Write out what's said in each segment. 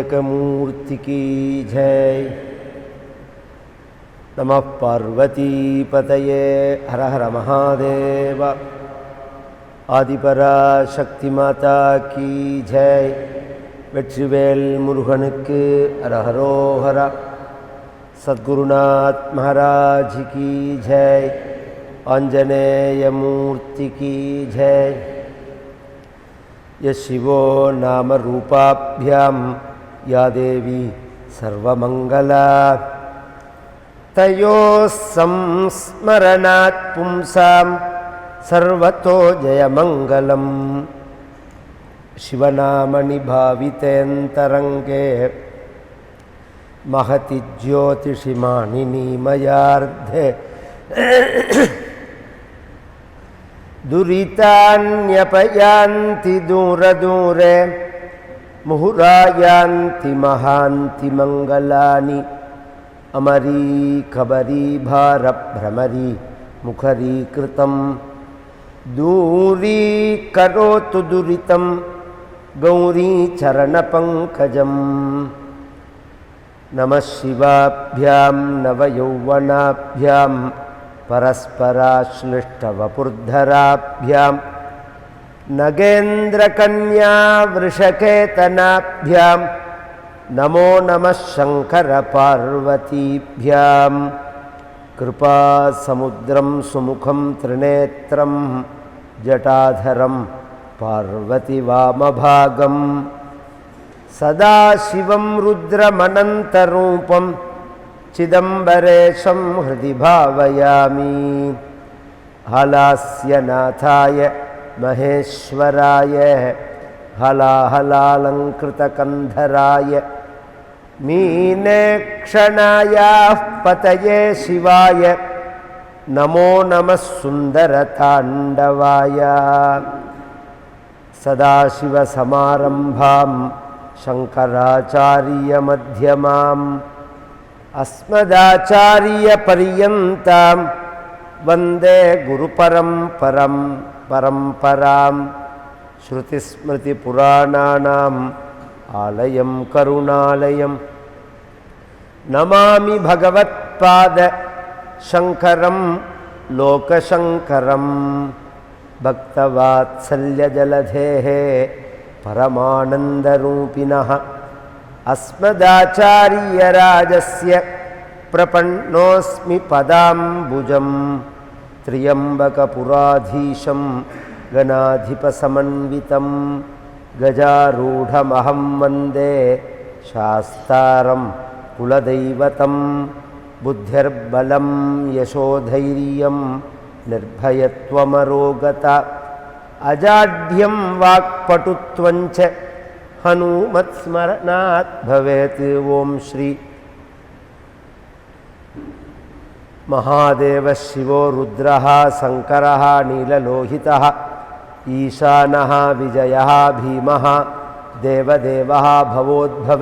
विनायकमूर्ति की जय नमः पार्वतीपतये हर हर महादेव ஆதிபராசக்திமாதா கி ஜெய் வெற்றிவேல் முருகனுக்கு அரஹரோஹரா சத்குருநாத் மகாராஜ் கி ஜெய் ஆஞ்சநேயமூர்த்தி கி ஜெய் यशिवो नामरूपाभ्यां या देवी सर्वमङ्गला। तयोः संस्मरणात् पुंसां सर्वतो जयमङ्गलम्। शिवनामनिभावितेऽन्तरङ्गे महति ज्योतिषि मानिनीमयार्धे दुरितान्यपयान्ति दूरदूरे मुहुरायान्ति महान्ति मङ्गलानि। अमरी खबरी भारभ्रमरी मुखरीकृतं दूरीकरोतु दुरितं गौरीचरणपङ्कजम् नमः शिवाभ्यां नवयौवनाभ्यां परस्पराश्लिष्टवपुर्धराभ्यां नगेन्द्रकन्या वृषकेतनाभ्यां नमो नमः शङ्करपार्वतीभ्यां कृपासमुद्रं सुमुखं त्रिनेत्रं जटाधरं पार्वतीवामभागम्। सदाशिवं रुद्रमनन्तरूपं चिदम्बरेशं हृदि भावयामि। हलास्यनाथाय महेश्वराय हलाहलालङ्कृतकन्धराय मीनेक्षणायाः पतये शिवाय नमो नमः सुन्दरताण्डवाय। सदाशिवसमारम्भां शङ्कराचार्यमध्यमाम् अस्मदाचार्यपर्यन्तां वन्दे गुरुपरम्परं परम्परां श्रुतिस्मृतिपुराणानाम् आलयं करुणालयं नमामि भगवत्पाद शङ्करं लोकशङ्करं। भक्तवात्सल्यजलधेः परमानन्दरूपिणः। अस्मदाचार्यराजस्य प्रपन्नोऽस्मि पदाम्बुजं त्र्यम्बकपुराधीशं गणाधिपसमन्वितं गजारूढमहं वन्दे शास्तारं कुलदैवतं बुद्धिर्बलं यशोधैर्यं निर्भयत्वमरोगता अजाढ्यं वाक्पटुत्वञ्च हनूमत्स्मरणात् भवेत् ॐ श्री महादेवः शिवो रुद्रः शङ्करः नीललोहितः ईशानः विजयः भीमः देवदेवः भवोद्भव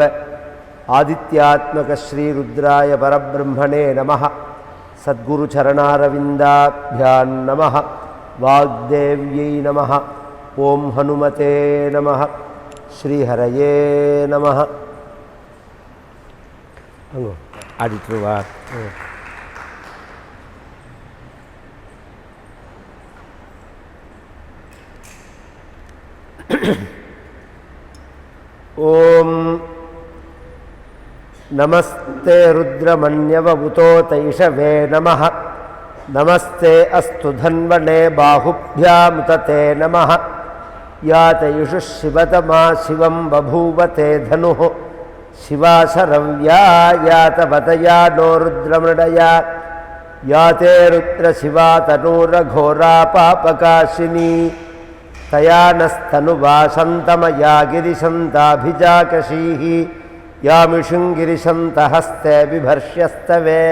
आदित्यात्मकश्रीरुद्राय परब्रह्मणे नमः सद्गुरुचरणारविन्दाभ्यां नमः वाग्देव्यै नमः ॐ हनुमते नमः श्रीहरये नमः आडिटर् वा ॐ नमस्ते रुद्रमन्यवबुतोतैषवे नमः नमस्ते अस्तु धन्वने बाहुभ्यामुतते नमः यातयुषुः शिवतमा शिवं बभूवते धनुः शिवाशरव्या यातवतया नो रुद्रमृडया याते रुद्रशिवा तनूरघोरा पापकाशिनी तया नस्तनुवासन्तमया गिरिशन्ताभिजाकशीः यामिषुङ्गिरिशन्तहस्ते बिभर्ष्यस्तवे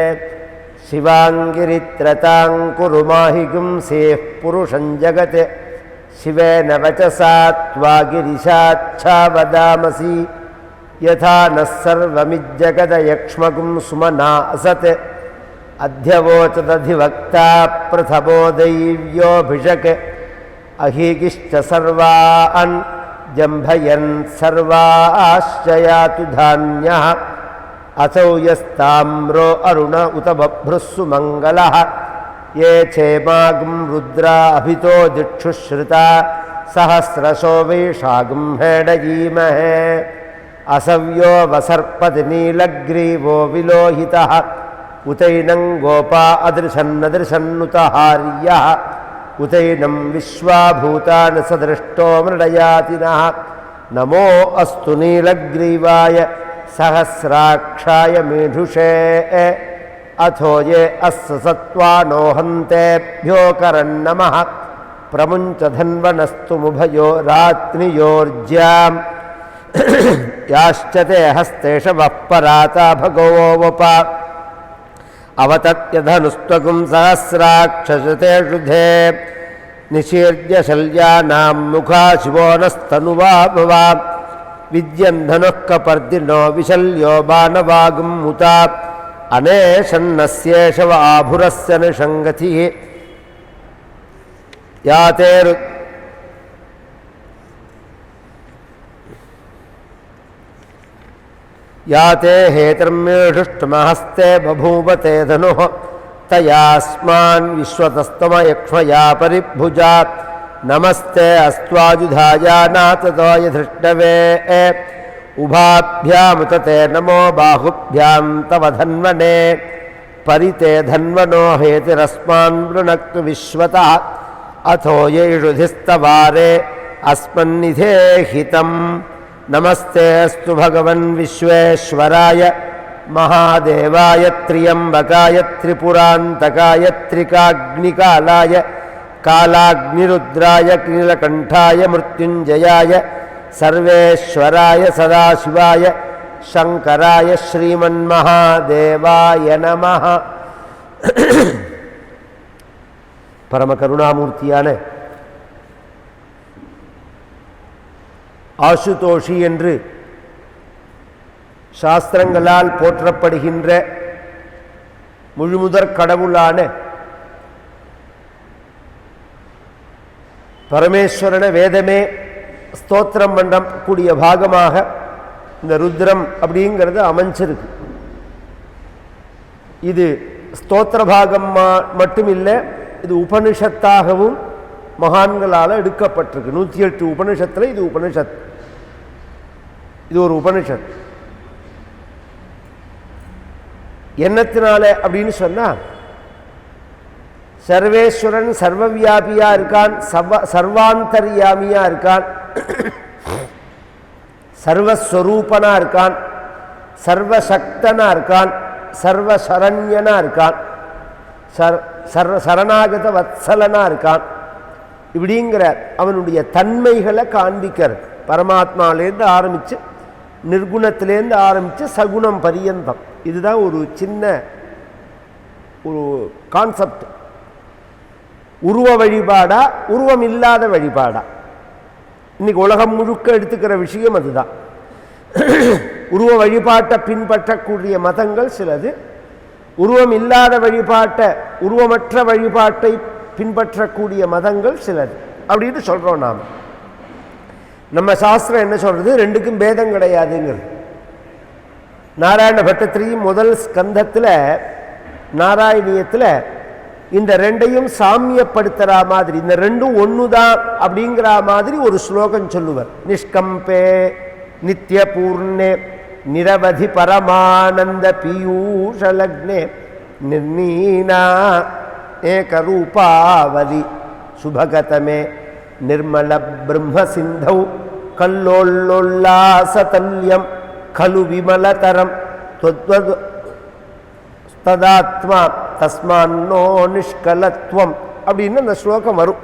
शिवाङ्गिरित्रताङ्कुरु माहि गुंसेः पुरुषं जगत् शिवेन वचसा त्वा गिरिशाच्छा वदामसि। यथा नः सर्वमिज्जगदयक्ष्मगुं सुमना असत्। अध्यवोचदधिवक्ता प्रथमो दैव्योऽभिषक् అహీగిశ్చ సర్వాన్ జంభయన్ సర్వాశ్చయాతు ధాన్య. అసౌయస్తామ్రో అరుణ ఉత బభ్రుస్సు మంగళ. ఏ క్షేమాగం రుద్ర అభితో దిక్షుశ్రుత సహస్రశో వైషాగం హేడయీమహే అసవ్యో వసర్పతి నీలగ్రీవో విలోహిత. ఉతైనం గోపా అదృశన్నదృశన్నుత హార్య. ఉతైనం విశ్వాభూతాన్ సదృష్టో మృడయాతిన నమో అస్తు నీలగ్రీవాయ సహస్రాక్షాయ మీఢుషే అథో ఏ అస్సు సత్వానోహంతేభ్యోకరన్నమ ప్రముంచధన్వనస్తుముభయో రాత్నియోర్జ్యాం యాశ్చతే హస్తేషవః పరాతా భగవోవప అవతత్యధనుస్త్వకుం సహస్రాక్షశతేషుధే నిషీర్య శల్యానాం ముఖా శివోనస్తనువామవా విద్యంధనుఃకపర్దినో విశల్యో బాణవాగుం ముత అనేషన్నస్యేషవ ఆభురస్య నిషంగతి యాతేరు ते हेतर्म्येषुष्टमहस्ते बभूव ते धनुः। तयास्मान् विश्वतस्तमयक्ष्मया परिभुजा नमस्ते अस्त्वाजुधायानाततोय धृष्टवे उभाभ्यामुत ते नमो बाहुभ्यां तव धन्वने। परिते धन्वनो हेतिरस्मान् वृणक्तु विश्वतः। अथो येषुधिस्तवारे। अस्मन्निधे नमस्तेऽस्तु भगवन् विश्वेश्वराय महादेवाय त्र्यम्बकाय त्रिपुरान्तकाय त्रिकाग्निकालाय कालाग्निरुद्राय किलकण्ठाय मृत्युञ्जयाय सर्वेश्वराय सदाशिवाय शङ्कराय श्रीमन्महादेवाय नमः परमकरुणामूर्तियाने ஆசுதோஷி என்று சாஸ்திரங்களால் போற்றப்படுகின்ற முழுமுதற் கடவுளான பரமேஸ்வரனை வேதமே ஸ்தோத்திரம் பண்ணக்கூடிய பாகமாக இந்த ருத்ரம் அப்படிங்கிறது அமைஞ்சிருக்கு. இது ஸ்தோத்திர பாகம் மா- மட்டும் இல்லை இது உபனிஷத்தாகவும் மகான்களால் எடுக்கப்பட்டிருக்கு. நூற்றி எட்டு உபனிஷத்தில் இது உபனிஷத் இது ஒரு உபனிஷத் என்னத்தினால அப்படின்னு சொன்னா சர்வேஸ்வரன் சர்வவியாபியாக இருக்கான் சர்வ சர்வாந்தர்யாமியாக இருக்கான் சர்வஸ்வரூபனா இருக்கான் சர்வசக்தனாக இருக்கான் சர்வசரண்யனாக இருக்கான் சர் சர்வ சரணாகத வத்சலனாக இருக்கான். இப்படிங்கிற அவனுடைய தன்மைகளை காண்பிக்கிறது. பரமாத்மாலேருந்து ஆரம்பித்து நிர்குணத்திலேருந்து ஆரம்பித்து சகுணம் பரியந்தம். இதுதான் ஒரு சின்ன ஒரு கான்செப்ட். உருவ வழிபாடா உருவம் இல்லாத வழிபாடா. இன்னைக்கு உலகம் முழுக்க எடுத்துக்கிற விஷயம் அதுதான். உருவ வழிபாட்டை பின்பற்றக்கூடிய மதங்கள் சிலது. உருவம் இல்லாத வழிபாட்டை உருவமற்ற வழிபாட்டை பின்பற்றக்கூடிய மதங்கள் சிலது. அப்படின்னு சொல்கிறோம் நாம். நம்ம சாஸ்திரம் என்ன சொல்றது? ரெண்டுக்கும் பேதம் கிடையாதுங்கிறது. நாராயண பட்டத்திரியும் முதல் ஸ்கந்தத்தில் நாராயணியத்தில் இந்த ரெண்டையும் சாமியப்படுத்துகிற மாதிரி இந்த ரெண்டும் ஒன்று தான் அப்படிங்கிற மாதிரி ஒரு ஸ்லோகம் சொல்லுவர். நிஷ்கம்பே நித்திய பூர்ணே நிரவதி பரமானந்த பீயூஷலக்னே நிர்ணீனா ஏகரூபாவதி சுபகதமே நிர்மல பிரம்ம சிந்தௌ கல்லோல்லோல்லாசதல்யம் खलु विमलतरं त्वद्वद् ததாத்மா தஸ்மான்னோ நிஷ்கலத்துவம் அப்படின்னு அந்த ஸ்லோகம் வரும்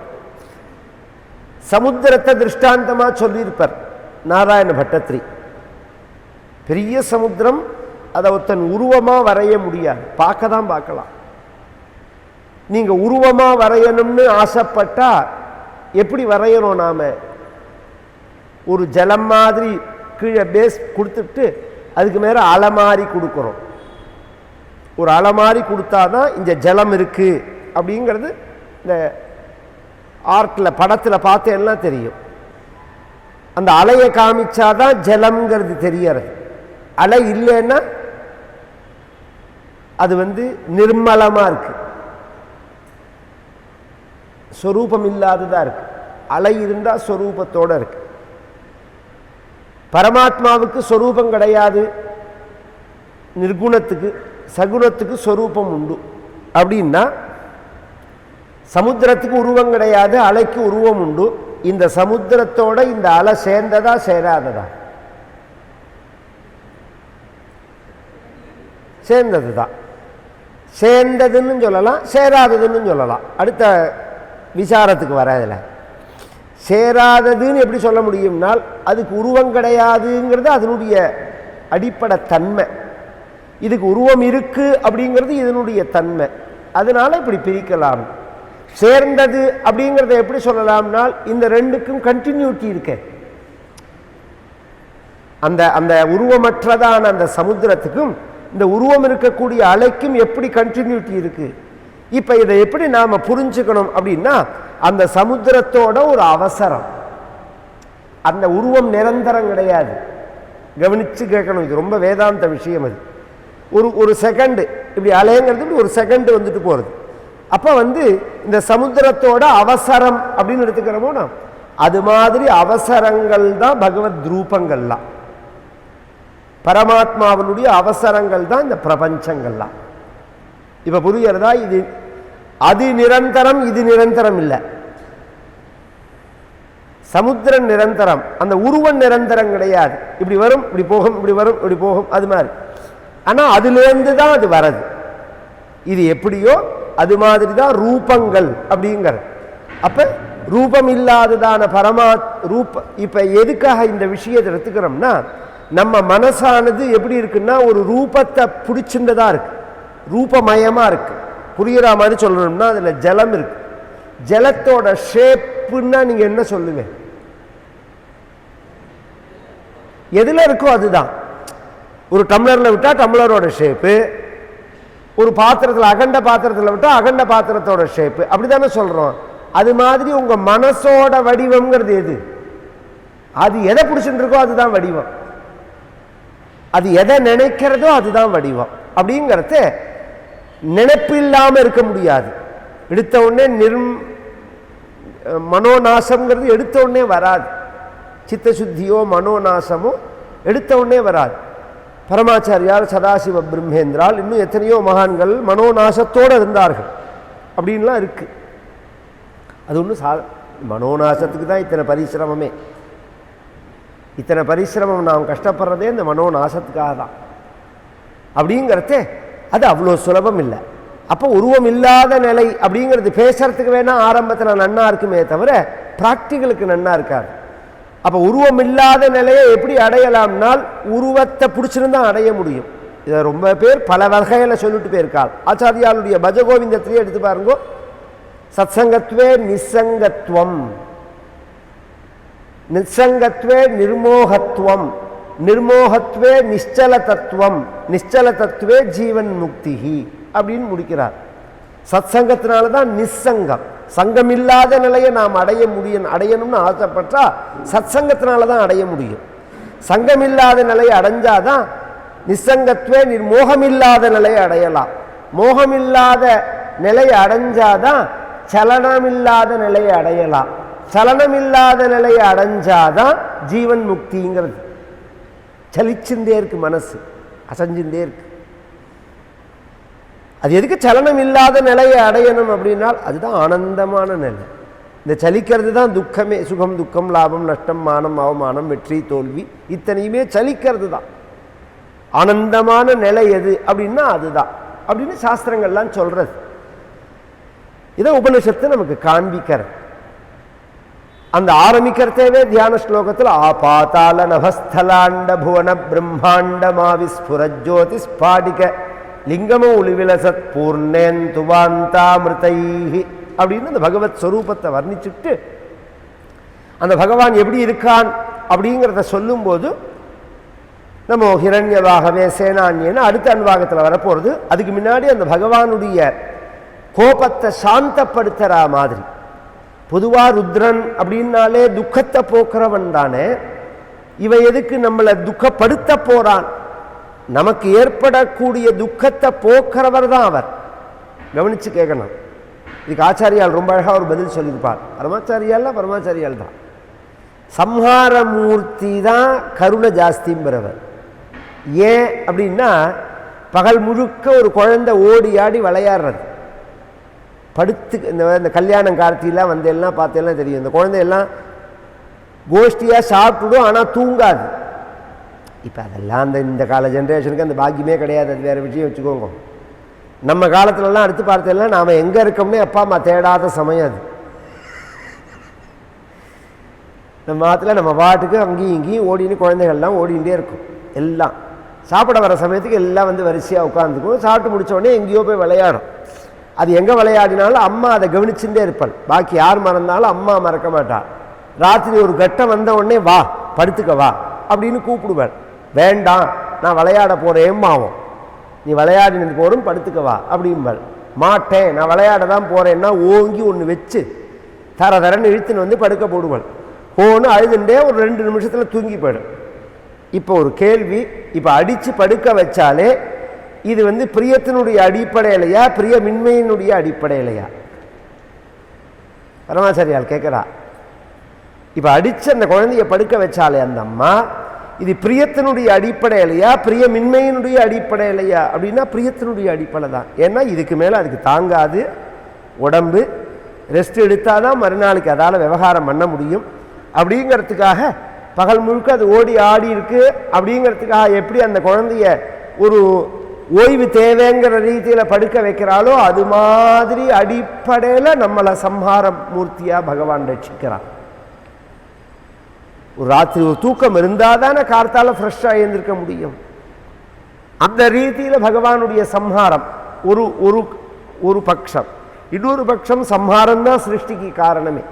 சமுத்திரத்தை திருஷ்டாந்தமாக சொல்லியிருப்பார் நாராயண பட்டத்ரி பெரிய சமுத்திரம் அதை ஒருத்தன் உருவமாக வரைய முடியாது பார்க்க தான் பார்க்கலாம் நீங்கள் உருவமாக வரையணும்னு ஆசைப்பட்டா எப்படி வரையணும் நாம? ஒரு ஜலம் மாதிரி கீழே பேஸ் கொடுத்துட்டு அதுக்கு மேலே அலமாரி கொடுக்குறோம். ஒரு அலமாரி கொடுத்தாதான் இந்த ஜலம் இருக்குது அப்படிங்கிறது இந்த ஆர்ட்டில் படத்தில் பார்த்து எல்லாம் தெரியும். அந்த அலையை காமிச்சாதான் ஜலம்ங்கிறது தெரியறது. அலை இல்லைன்னா அது வந்து நிர்மலமாக இருக்கு. ஸ்வரூபம் இல்லாததா இருக்கு. அலை இருந்தால் ஸ்வரூபத்தோடு இருக்கு. பரமாத்மாவுக்கு ஸ்வரூபம் கிடையாது. நிர்குணத்துக்கு சகுணத்துக்கு ஸ்வரூபம் உண்டு. அப்படின்னா சமுத்திரத்துக்கு உருவம் கிடையாது அலைக்கு உருவம் உண்டு. இந்த சமுத்திரத்தோட இந்த அலை சேர்ந்ததா சேராததா? சேர்ந்தது தான் சேர்ந்ததுன்னு சொல்லலாம் சேராததுன்னு சொல்லலாம். அடுத்த விசாரத்துக்கு வராதில்ல சேராததுன்னு எப்படி சொல்ல முடியும்னால் அதுக்கு உருவம் கிடையாதுங்கிறது அதனுடைய அடிப்படை தன்மை. இதுக்கு உருவம் இருக்குது அப்படிங்கிறது இதனுடைய தன்மை. அதனால் இப்படி பிரிக்கலாம். சேர்ந்தது அப்படிங்கிறத எப்படி சொல்லலாம்னால் இந்த ரெண்டுக்கும் கண்டினியூட்டி இருக்கு. அந்த அந்த உருவமற்றதான அந்த சமுத்திரத்துக்கும் இந்த உருவம் இருக்கக்கூடிய அலைக்கும் எப்படி கண்டினியூட்டி இருக்குது இப்போ இதை எப்படி நாம் புரிஞ்சுக்கணும் அப்படின்னா அந்த சமுத்திரத்தோட ஒரு அவசரம். அந்த உருவம் நிரந்தரம் கிடையாது. கவனித்து கேட்கணும் இது ரொம்ப வேதாந்த விஷயம் அது. ஒரு ஒரு செகண்டு இப்படி அலையங்கிறது ஒரு செகண்டு வந்துட்டு போகிறது அப்போ வந்து இந்த சமுத்திரத்தோட அவசரம் அப்படின்னு எடுத்துக்கிறோமோ அது மாதிரி அவசரங்கள் தான் பகவத் ரூபங்கள்லாம். பரமாத்மாவினுடைய அவசரங்கள் தான் இந்த பிரபஞ்சங்கள்லாம். இப்போ புரிகிறதா? இது அது நிரந்தரம் இது நிரந்தரம் இல்லை. சமுத்திரம் நிரந்தரம் அந்த உருவம் நிரந்தரம் கிடையாது. இப்படி வரும் இப்படி போகும் இப்படி வரும் இப்படி போகும் அது மாதிரி. ஆனால் அதுலேருந்து தான் அது வரது. இது எப்படியோ அது மாதிரி தான் ரூபங்கள் அப்படிங்கிறது. அப்போ ரூபம் இல்லாததான பரமா ரூப இப்போ எதுக்காக இந்த விஷயத்தை எடுத்துக்கிறோம்னா நம்ம மனசானது எப்படி இருக்குன்னா ஒரு ரூபத்தை பிடிச்சிருந்ததாக இருக்குது ரூபமயமாக இருக்குது புரியுற மாதிரி சொல்லணும்னா அதில் ஜலம் இருக்கு. ஜலத்தோட ஷேப்புன்னா நீங்கள் என்ன சொல்லுங்க? எதில் இருக்கோ அதுதான். ஒரு டம்ளரில் விட்டால் டம்ளரோட ஷேப்பு ஒரு பாத்திரத்தில் அகண்ட பாத்திரத்தில் விட்டால் அகண்ட பாத்திரத்தோட ஷேப்பு அப்படி தானே சொல்கிறோம் அது மாதிரி உங்கள் மனசோட வடிவம்ங்கிறது எது? அது எதை பிடிச்சிட்டு இருக்கோ அதுதான் வடிவம். அது எதை நினைக்கிறதோ அதுதான் வடிவம். அப்படிங்கிறத நினைப்பு இல்லாமல் இருக்க முடியாது. எடுத்த உடனே நிர்ம் மனோநாசம்ங்கிறது எடுத்த உடனே வராது. சித்தசுத்தியோ மனோநாசமோ எடுத்த உடனே வராது. பரமாச்சாரியார் சதாசிவ பிரம்மேந்திரால் இன்னும் எத்தனையோ மகான்கள் மனோநாசத்தோடு இருந்தார்கள். அப்படின்லாம் இருக்குது அது ஒன்றும் சா மனோநாசத்துக்கு தான் இத்தனை பரிசிரமமே. இத்தனை பரிசிரமம் நாம் கஷ்டப்படுறதே இந்த மனோநாசத்துக்காக தான். அப்படிங்கிறதே அது அவ்வளோ சுலபம் இல்லை. அப்போ உருவம் இல்லாத நிலை அப்படிங்கிறது பேசுறதுக்கு வேணால் ஆரம்பத்தில் நன்னா இருக்குமே தவிர ப்ராக்டிகளுக்கு நன்னா இருக்காது. அப்போ உருவம் இல்லாத நிலையை எப்படி அடையலாம்னால் உருவத்தை பிடிச்சிருந்தா அடைய முடியும். இதை ரொம்ப பேர் பல வகையில் சொல்லிட்டு போயிருக்காள். ஆச்சாரியாளுடைய பஜகோவிந்தத்திலே எடுத்து பாருங்க. சத்சங்கத்துவே நிசங்கத்துவம் நிசங்கத்துவே நிர்மோகத்துவம் நிர்மோகத்துவே நிश्चல தத்துவம் நிश्चல தத்துவே ஜீவன் முக்தி அப்படின்னு முடிக்கிறார். சத் சங்கத்தினால தான் நிஸ்சங்கம். சங்கம் இல்லாத நிலையை நாம் அடைய முடியும் அடையணும்னு ஆசைப்பட்டால் சத் சங்கத்தினால தான் அடைய முடியும். சங்கம் இல்லாத நிலையை அடைஞ்சாதான் நிசங்கத்துவே நிர்மோகமில்லாத நிலையை அடையலாம். மோகமில்லாத நிலையை அடைஞ்சாதான் சலனமில்லாத நிலையை அடையலாம். சலனமில்லாத நிலையை அடைஞ்சாதான் ஜீவன் முக்திங்கிறது சலிச்சுட்டே இருக்கு மனசு அசைஞ்சுட்டே இருக்கு. அது எதுக்கு சலனம் இல்லாத நிலையை அடையணும் அப்படின்னால் அதுதான் ஆனந்தமான நிலை. இந்த சலிக்கிறது தான் துக்கமே சுகம் துக்கம் லாபம் நஷ்டம் மானம் அவமானம் வெற்றி தோல்வி இத்தனையுமே சலிக்கிறது தான். ஆனந்தமான நிலை எது அப்படின்னா அதுதான். அப்படின்னு சாஸ்திரங்கள்லாம் சொல்கிறது இதை உபனிஷத்து நமக்கு காண்பிக்கிறது. அந்த ஆரம்பிக்கிறதேவே தியான ஸ்லோகத்தில் ஆபாத்தால நபஸ்தலாண்ட புவன பிரம்மாண்டமாவி ஸ்புரஜோதி ஸ்பாடிக லிங்கமோ உளிவிலசத் பூர்ணேன் துவாந்தாமிருதைஹி அப்படின்னு அந்த பகவத் ஸ்வரூபத்தை வர்ணிச்சுட்டு அந்த பகவான் எப்படி இருக்கான் அப்படிங்கிறத சொல்லும்போது நம்ம ஹிரண்யவாகவே சேனான்யன்னு அடுத்த அன்பாகத்தில் வரப்போகிறது அதுக்கு முன்னாடி அந்த பகவானுடைய கோபத்தை சாந்தப்படுத்துகிற மாதிரி. பொதுவாக ருத்ரன் அப்படின்னாலே துக்கத்தை போக்குறவன் தானே. இவன் எதுக்கு நம்மளை துக்கப்படுத்த போகிறான் நமக்கு ஏற்படக்கூடிய துக்கத்தை போக்குறவர் தான் அவர். கவனித்து கேட்கணும். இதுக்கு ஆச்சாரியால் ரொம்ப அழகாக ஒரு பதில் சொல்லியிருப்பார். பரமாச்சாரியால் பரமாச்சாரியால் தான். சம்ஹாரமூர்த்தி தான் கருணை ஜாஸ்திங்கிறவர் ஏன் அப்படின்னா பகல் முழுக்க ஒரு குழந்தை ஓடி ஆடி விளையாடுறது. படுத்து இந்த இந்த கல்யாணம் கார்த்திலாம் வந்து எல்லாம் பார்த்தெல்லாம் தெரியும். இந்த குழந்தையெல்லாம் கோஷ்டியாக சாப்பிட்டுடும் ஆனால் தூங்காது. இப்போ அதெல்லாம் அந்த இந்த கால ஜென்ரேஷனுக்கு அந்த பாக்கியமே கிடையாது. அது வேறு விஷயம் வச்சுக்கோங்க. நம்ம காலத்துலலாம் அடுத்து பார்த்தெல்லாம் நாம் எங்கே இருக்கோம்னே அப்பா அம்மா தேடாத சமயம் அது. நம்ம ஆற்றுல நம்ம பாட்டுக்கு அங்கேயும் இங்கேயும் ஓடின்னு குழந்தைகள்லாம் ஓடிகிட்டே இருக்கும். எல்லாம். சாப்பிட வர சமயத்துக்கு எல்லாம் வந்து வரிசையாக உட்காந்துக்கும் சாப்பிட்டு முடித்தோடனே எங்கேயோ போய் விளையாடும். அது எங்கே விளையாடினாலும் அம்மா அதை கவனிச்சுட்டே இருப்பாள். பாக்கி யார் மறந்தாலும் அம்மா மறக்க மாட்டாள் ராத்திரி ஒரு கட்டம் வந்த உடனே வா படுத்துக்க வா அப்படின்னு கூப்பிடுவாள். வேண்டாம் நான் விளையாட போகிறேம்மாவும் நீ விளையாடினது போரும் படுத்துக்க வா அப்படிம்பாள். மாட்டேன் நான் விளையாட தான் போகிறேன்னா ஓங்கி ஒன்று வச்சு தர தரன்னு இழுத்துன்னு வந்து படுக்க போடுவாள். போன்னு அழுதுண்டே ஒரு ரெண்டு நிமிஷத்தில் தூங்கி போயிடும். இப்போ ஒரு கேள்வி இப்போ அடித்து படுக்க வச்சாலே இது வந்து பிரியத்தினுடைய அடிப்படையிலையா பிரியமின்மையினுடைய அடிப்படையிலையா? பரமாச்சாரியால் கேட்குறா. இப்போ அடித்து அந்த குழந்தைய படுக்க வச்சாலே அந்த அம்மா இது பிரியத்தினுடைய அடிப்படையிலையா பிரியமின்மையினுடைய அடிப்படையிலையா? அப்படின்னா பிரியத்தினுடைய அடிப்படை தான். ஏன்னா இதுக்கு மேலே அதுக்கு தாங்காது உடம்பு ரெஸ்ட் எடுத்தால் தான் மறுநாளைக்கு அதால் விவகாரம் பண்ண முடியும். அப்படிங்கிறதுக்காக பகல் முழுக்க அது ஓடி ஆடி இருக்கு. அப்படிங்கிறதுக்காக எப்படி அந்த குழந்தைய ஒரு ஓய்வு தேவைங்கிற ரீதியில் படுக்க வைக்கிறாளோ அது மாதிரி அடிப்படையில் நம்மளை சம்ஹார மூர்த்தியாக பகவான் ரட்சிக்கிறான் ஒரு ராத்திரி ஒரு தூக்கம் இருந்தால் தானே கார்த்தால ஃப்ரெஷ்ஷாக எழுந்திருக்க முடியும். அந்த ரீதியில் பகவானுடைய சம்ஹாரம் ஒரு ஒரு ஒரு பட்சம் இன்னொரு பட்சம் சம்ஹாரம் தான் சிருஷ்டிக்கு காரணமே.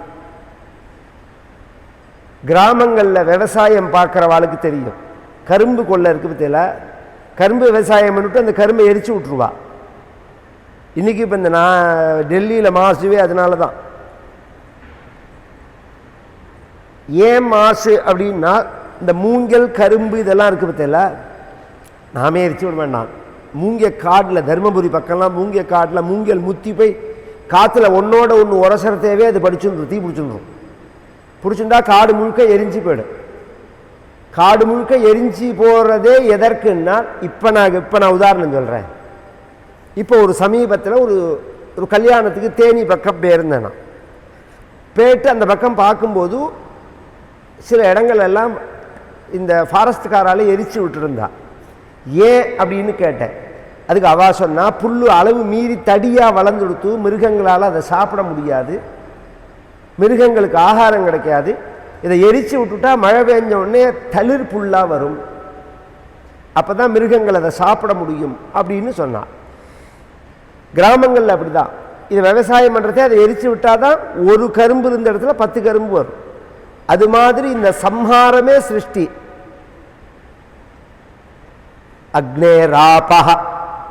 கிராமங்களில் விவசாயம் பார்க்குறவாளுக்கு தெரியும். கரும்பு கொள்ளை இருக்கு பற்றியில் கரும்பு விவசாயம் பண்ணிட்டு அந்த கரும்பை எரிச்சு விட்ருவா இன்றைக்கி இப்போ இந்த நான் டெல்லியில் மாசுவே அதனால தான் ஏன் மாசு அப்படின்னா இந்த மூங்கல் கரும்பு இதெல்லாம் இருக்குது பற்றியில் நாமே எரிச்சு விட வேண்டாம். மூங்கிய காட்டில் தருமபுரி பக்கம்லாம் மூங்கிய காட்டில் மூங்கல் முத்தி போய் காற்றுல ஒன்றோட ஒன்று உரசரத்தேவே அது படிச்சுருந்துடும் தீ பிடிச்சிருந்துடும் பிடிச்சிருந்தா காடு முழுக்க எரிஞ்சு போயிடும். காடு முழுக்க எரிஞ்சு போகிறதே எதற்குன்னா இப்போ நான் இப்போ நான் உதாரணம் சொல்கிறேன் இப்போ ஒரு சமீபத்தில் ஒரு ஒரு கல்யாணத்துக்கு தேனி பக்கம் போயிருந்தேன் நான். போயிட்டு அந்த பக்கம் பார்க்கும்போது சில இடங்கள் எல்லாம் இந்த ஃபாரஸ்ட்காரால் எரிச்சு விட்டுருந்தா. ஏன் அப்படின்னு கேட்டேன். அதுக்கு அவா சொன்னால் புல் அளவு மீறி தடியாக வளர்ந்துடுத்து மிருகங்களால் அதை சாப்பிட முடியாது. மிருகங்களுக்கு ஆகாரம் கிடைக்காது. இதை எரித்து விட்டுட்டா மழை பெஞ்ச உடனே தளிர் புல்லாக வரும். அப்போ தான் மிருகங்கள் அதை சாப்பிட முடியும் அப்படின்னு சொன்னான். கிராமங்களில் அப்படி தான் இது விவசாயம் பண்ணுறதே அதை எரித்து விட்டால் தான் ஒரு கரும்பு இருந்த இடத்துல பத்து கரும்பு வரும். அது மாதிரி இந்த சம்ஹாரமே சிருஷ்டி. அக்னேராப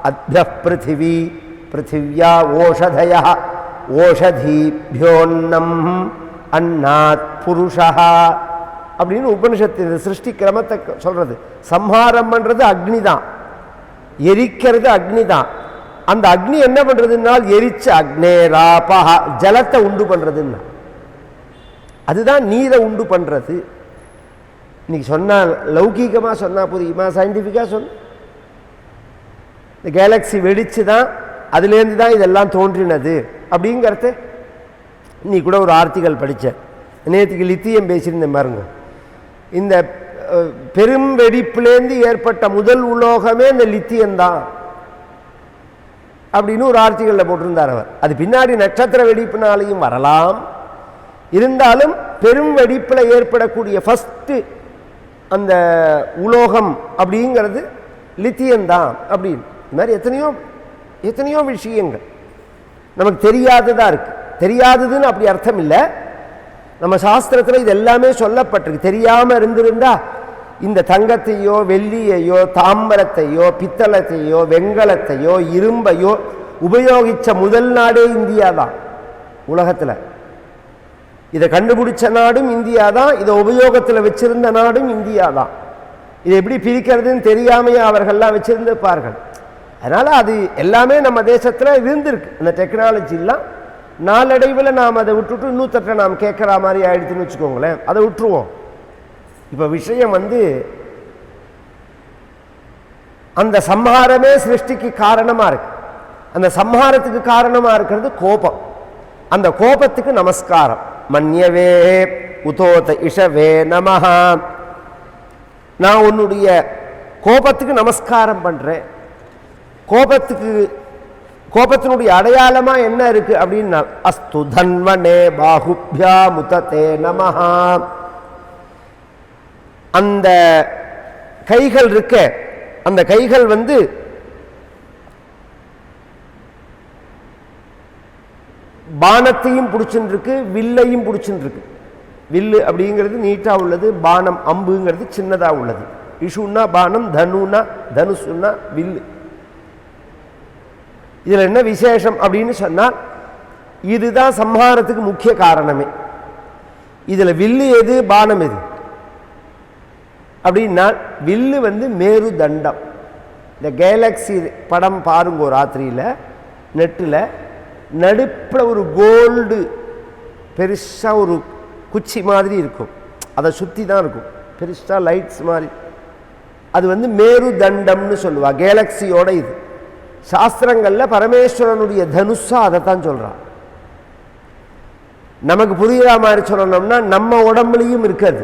அத்ய பிருத்திவி பிருத்திவியா ஓஷதய ஓஷதீபியோன்னம் அன்னாத் புருஷா அப்படின்னு உபனிஷத்து இந்த சிருஷ்டி கிரமத்தை சொல்கிறது சம்ஹாரம் பண்ணுறது அக்னி தான் எரிக்கிறது அக்னி தான் அந்த அக்னி என்ன பண்ணுறதுனால் எரிச்ச அக்னேராபா ஜலத்தை உண்டு பண்ணுறதுன்னு அதுதான் நீரை உண்டு பண்ணுறது இன்றைக்கி சொன்னால் லௌகீகமாக சொன்னால் புரியுமா? சயின்டிஃபிக்காக சொன்ன இந்த கேலக்ஸி வெடித்து தான் அதுலேருந்து தான் இதெல்லாம் தோன்றினது. அப்படிங்கிறத நீ கூட ஒரு ஆர்த்திகள் படித்தேன் நேற்றுக்கு லித்தியம் பேசியிருந்தேன் பாருங்க. இந்த பெரும் வெடிப்புலேருந்து ஏற்பட்ட முதல் உலோகமே இந்த லித்தியம்தான் அப்படின்னு ஒரு ஆட்சிகளில் போட்டிருந்தார் அவர். அது பின்னாடி நட்சத்திர வெடிப்புனாலையும் வரலாம். இருந்தாலும் பெரும் வெடிப்பில் ஏற்படக்கூடிய ஃபஸ்ட்டு அந்த உலோகம் அப்படிங்கிறது லித்தியம்தான் அப்படின்னு. இது மாதிரி எத்தனையோ எத்தனையோ விஷயங்கள். நமக்கு தெரியாததாக இருக்குது தெரியாததுன்னு அப்படி அர்த்தம் இல்லை நம்ம சாஸ்திரத்தில் இது எல்லாமே சொல்லப்பட்டிருக்கு. தெரியாமல் இருந்திருந்தா இந்த தங்கத்தையோ வெள்ளியையோ தாம்பரத்தையோ பித்தளத்தையோ வெங்கலத்தையோ இரும்பையோ உபயோகித்த முதல் நாடே இந்தியா தான் உலகத்தில். இதை கண்டுபிடிச்ச நாடும் இந்தியா தான் இதை உபயோகத்தில் வச்சிருந்த நாடும் இந்தியா தான். இதை எப்படி பிரிக்கிறதுன்னு தெரியாமையே அவர்கள்லாம் வச்சுருந்துப்பார்கள் அதனால் அது எல்லாமே நம்ம தேசத்தில் இருந்திருக்கு. இந்த டெக்னாலஜிலாம் நாளடைவில் நாம் அதை விட்டுட்டு இன்னொருத்தட்ட நாம் கேட்குற மாதிரி ஆயிடுச்சுன்னு வச்சுக்கோங்களேன். அதை விட்டுருவோம். இப்போ விஷயம் வந்து அந்த சம்ஹாரமே சிருஷ்டிக்கு காரணமாக இருக்கு. அந்த சம்ஹாரத்துக்கு காரணமாக இருக்கிறது கோபம். அந்த கோபத்துக்கு நமஸ்காரம். மன்யவே உதோத இஷவே நமஹா. நான் உன்னுடைய கோபத்துக்கு நமஸ்காரம் பண்ணுறேன் கோபத்துக்கு கோபத்தினுடைய அடையாளமா என்ன இருக்கு அப்படின்னா அஸ்து தன்வனே பாகுப்யா முததே நமஹா. அந்த கைகள் இருக்க அந்த கைகள் வந்து பானத்தையும் பிடிச்சுருக்கு இருக்கு வில்லையும் பிடிச்சுருக்கு வில்லு அப்படிங்கிறது நீட்டா உள்ளது பானம் அம்புங்கிறது சின்னதா உள்ளது. இஷுன்னா பானம் தனுனா தனுசுன்னா வில்லு. இதில் என்ன விசேஷம் அப்படின்னு சொன்னால் இதுதான் சம்ஹாரத்துக்கு முக்கிய காரணமே. இதில் வில்லு எது பானம் எது? அப்படின்னா வில்லு வந்து மேரு தண்டம். இந்த கேலக்ஸி படம் பாருங்க ராத்திரியில் நெட்டில். நடுப்பில் ஒரு கோல்டு பெருசாக ஒரு குச்சி மாதிரி இருக்கும். அதை சுற்றி தான் இருக்கும். பெருசாக லைட்ஸ் மாதிரி. அது வந்து மேரு தண்டம்னு சொல்லுவாள் கேலக்ஸியோட இது. சாஸ்திரங்களில் பரமேஸ்வரனுடைய தனுஷா அதை தான் சொல்கிறான் நமக்கு புரியுற மாதிரி சொல்லணும்னா நம்ம உடம்புலையும் இருக்காது.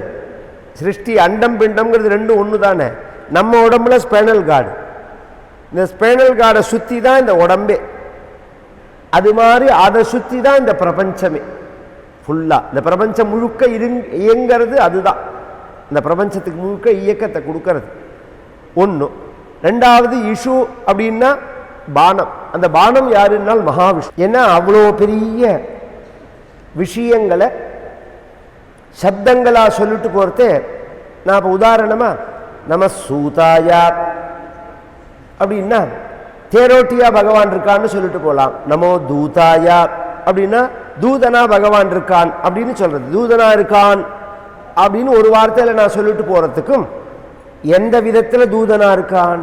சிருஷ்டி அண்டம் பிண்டம்ங்கிறது ரெண்டும் ஒன்று தானே நம்ம உடம்புல ஸ்பைனல் கார்டு இந்த ஸ்பைனல் கார்டை சுற்றி தான் இந்த உடம்பே. அது மாதிரி அதை சுற்றி தான் இந்த பிரபஞ்சமே. ஃபுல்லாக இந்த பிரபஞ்சம் முழுக்க இருங் இயங்கிறது அதுதான். இந்த பிரபஞ்சத்துக்கு முழுக்க இயக்கத்தை கொடுக்கறது. ஒன்று ரெண்டாவது இஷு அப்படின்னா பானம். அந்த பானம் யாருன்னால் மகாவிஷ்ணு. ஏன்னா அவ்வளோ பெரிய விஷயங்களை சப்தங்களா சொல்லிட்டு போகிறதே நான் இப்போ உதாரணமா நம சூதாயா அப்படின்னா தேரோட்டியா பகவான் இருக்கான்னு சொல்லிட்டு போகலாம் நமோ தூதாயா அப்படின்னா தூதனா பகவான் இருக்கான் அப்படின்னு சொல்றது. தூதனா இருக்கான் அப்படின்னு ஒரு வார்த்தையில் நான் சொல்லிட்டு போறதுக்கும் எந்த விதத்தில் தூதனா இருக்கான்?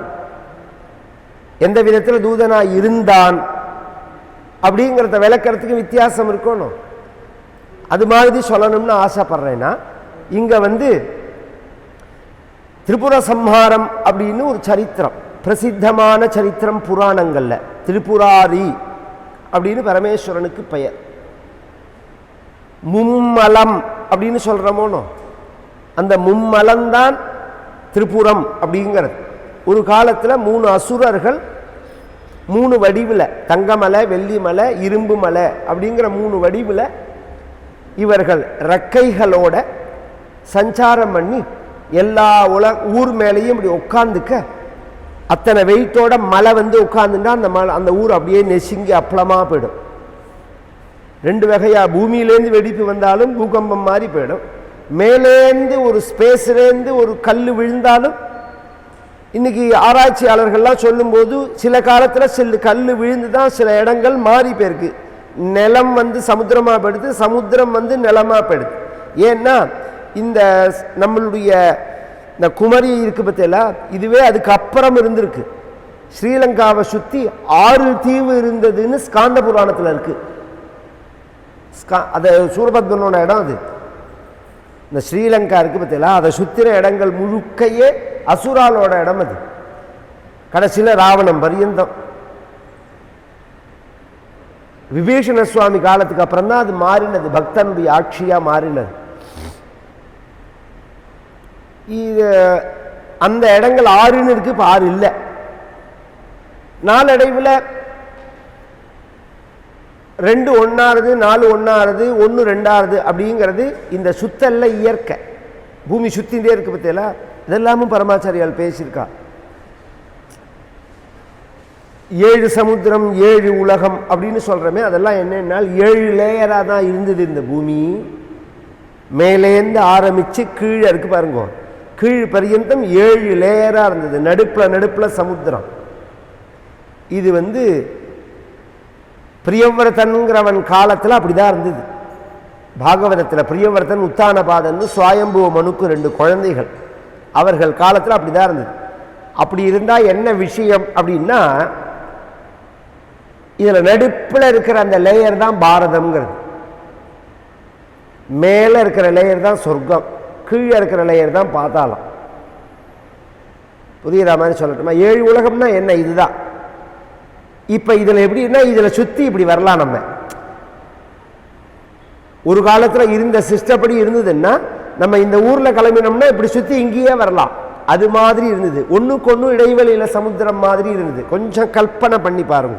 எந்த விதத்தில் தூதனா இருந்தான் அப்படிங்கிறத விளக்கிறதுக்கு வித்தியாசம் இருக்கணும். அது மாதிரி சொல்லணும்னு ஆசைப்படுறேன்னா இங்க வந்து திரிபுர சம்ஹாரம் அப்படின்னு ஒரு சரித்திரம் பிரசித்தமான சரித்திரம் புராணங்கள்ல திரிபுராரி அப்படின்னு பரமேஸ்வரனுக்கு பெயர். மும்மலம் அப்படின்னு சொல்றோமோனோ அந்த மும்மலம்தான் திரிபுரம் அப்படிங்கிறது. ஒரு காலத்தில் மூணு அசுரர்கள் மூணு வடிவில் தங்கமலை வெள்ளிமலை இரும்பு மலை அப்படிங்கிற மூணு வடிவில் இவர்கள் ரெக்கைகளோட சஞ்சாரம் பண்ணி எல்லா உல ஊர் மேலேயும் இப்படி உட்காந்துக்க அத்தனை வெயிட்டோட மலை வந்து உட்காந்துட்டா அந்த மலை அந்த ஊர் அப்படியே நெசுங்கி அப்பளமாக போயிடும். ரெண்டு வகையாக பூமியிலேருந்து வெடிப்பு வந்தாலும் பூகம்பம் மாதிரி போயிடும். மேலேருந்து ஒரு ஸ்பேஸ்லேருந்து ஒரு கல் விழுந்தாலும் இன்னைக்கு ஆராய்ச்சியாளர்கள்லாம் சொல்லும்போது சில காலத்தில் சில கல் விழுந்து தான் சில இடங்கள் மாறி போயிருக்கு. நிலம் வந்து சமுத்திரமாக போயிடுது சமுத்திரம் வந்து நிலமாக போயிடுது ஏன்னா இந்த நம்மளுடைய இந்த குமரி இருக்கு பத்தியில இதுவே அதுக்கு அப்புறம் இருந்திருக்கு. ஸ்ரீலங்காவை சுற்றி ஆறு தீவு இருந்ததுன்னு ஸ்காந்த புராணத்தில் இருக்குது ஸ்கா- அதை சூரபத்மனோட இடம் அது. இந்த ஸ்ரீலங்கா இருக்குது பத்தியில அதை சுற்றின இடங்கள் முழுக்கையே அசுராலோட இடம் அது. கடைசியில் ராவணம் பரியந்தம். விபீஷண சுவாமி காலத்துக்கு அப்புறம் தான் அது மாறினது. பக்தனுடைய ஆட்சியாக மாறினது. இது அந்த இடங்கள் ஆறுன்னு இருக்கு இப்போ ஆறு இல்லை. நாளடைவில் ரெண்டு ஒன்றாறுது நாலு ஒன்றாறுது ஒன்று ரெண்டாறுது அப்படிங்கிறது இந்த சுத்தல்ல இயற்கை. பூமி சுத்தின்றே இருக்கு பார்த்தீங்களா இதெல்லாமும் பரமாச்சாரியால் பேசியிருக்கா. ஏழு சமுத்திரம் ஏழு உலகம் அப்படின்னு சொல்கிறோமே அதெல்லாம் என்னென்னால் ஏழு லேயராக தான் இருந்தது இந்த பூமி. மேலேந்து ஆரம்பித்து கீழே இருக்கு பாருங்க. கீழ் பரியந்தம் ஏழு லேயராக இருந்தது. நடுப்பில் நடுப்பில் சமுத்திரம். இது வந்து பிரியவரதன்கிறவன் காலத்தில் அப்படி தான் இருந்தது. பாகவதத்தில் பிரியவரதன் உத்தானபாதன் சுவாயம்புவ மனுக்கு ரெண்டு குழந்தைகள். அவர்கள் காலத்தில் அப்படி தான் இருந்தது. அப்படி இருந்தால் என்ன விஷயம் அப்படின்னா இதில் நடுப்பில் இருக்கிற அந்த லேயர் தான் பாரதம்ங்கிறது. மேலே இருக்கிற லேயர் தான் சொர்க்கம். கீழே இருக்கிற லேயர் தான் பார்த்தாலும் புரியுற மாதிரி சொல்லட்டுமா? ஏழு உலகம்னா என்ன? இதுதான். இப்போ இதில் எப்படின்னா இதில் சுற்றி இப்படி வரலாம் நம்ம. ஒரு காலத்தில் இருந்த சிஸ்டப்படி இருந்ததுன்னா நம்ம இந்த ஊரில் கிளம்பினோம்னா இப்படி சுற்றி இங்கேயே வரலாம். அது மாதிரி இருந்தது. ஒன்றுக்கு ஒன்று இடைவெளியில் சமுத்திரம் மாதிரி இருந்தது. கொஞ்சம் கற்பனை பண்ணி பாருங்க.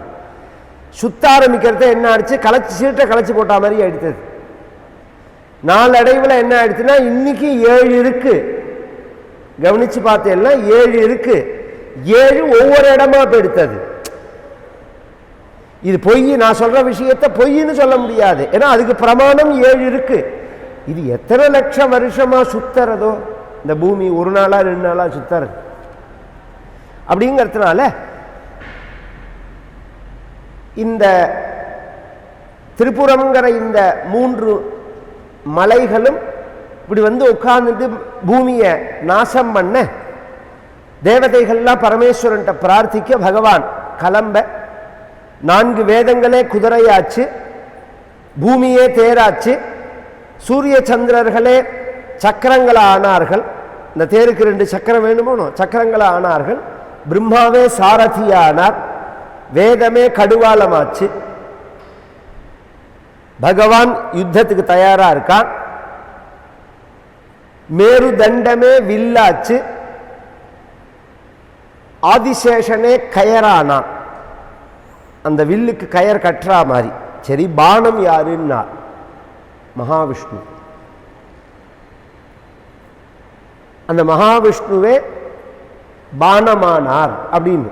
சுத்த ஆரம்பிக்கிறத என்ன ஆயிடுச்சு? களைச்சி சீட்டை களைச்சி போட்ட மாதிரி ஆயிடுத்தது. அடைவில் என்ன ஆயிடுச்சுன்னா இன்னைக்கு ஏழு இருக்கு. கவனிச்சு பார்த்தேன்னா ஏழு இருக்கு. ஏழு ஒவ்வொரு இடமா போயிடுத்தது. இது பொய் நான் சொல்ற விஷயத்தை பொய்ன்னு சொல்ல முடியாது. ஏன்னா அதுக்கு பிரமாணம் ஏழு இருக்கு. இது எத்தனை லட்சம் வருஷமா சுத்துறதோ? இந்த பூமி ஒரு நாளா ரெண்டு நாளா சுத்தறது. அப்படிங்கிறதுனால இந்த திரிபுரங்கிற இந்த மூன்று மலைகளும் இப்படி வந்து உட்கார்ந்துட்டு பூமியை நாசம் பண்ண தேவதைகள்லாம் பரமேஸ்வரன்ட்ட பிரார்த்திக்க பகவான் கிளம்ப நான்கு வேதங்களே குதிரையாச்சு பூமியே தேராச்சு சூரிய சந்திரர்களே சக்கரங்களா ஆனார்கள் இந்த தேருக்கு ரெண்டு சக்கரம் வேணுமோ? சக்கரங்களா ஆனார்கள் பிரம்மாவே சாரதியானார். வேதமே கடுவாலமாச்சு பகவான் யுத்தத்துக்கு தயாரா இருக்கான் மேரு தண்டமே வில்லாச்சு. ஆதிசேஷனே கயரானான். அந்த வில்லுக்கு கயர் கட்டுறா மாதிரி சரி பானம் யாருன்னா மகாவிஷ்ணு. அந்த மகாவிஷ்ணுவே பானமானார் அப்படின்னு.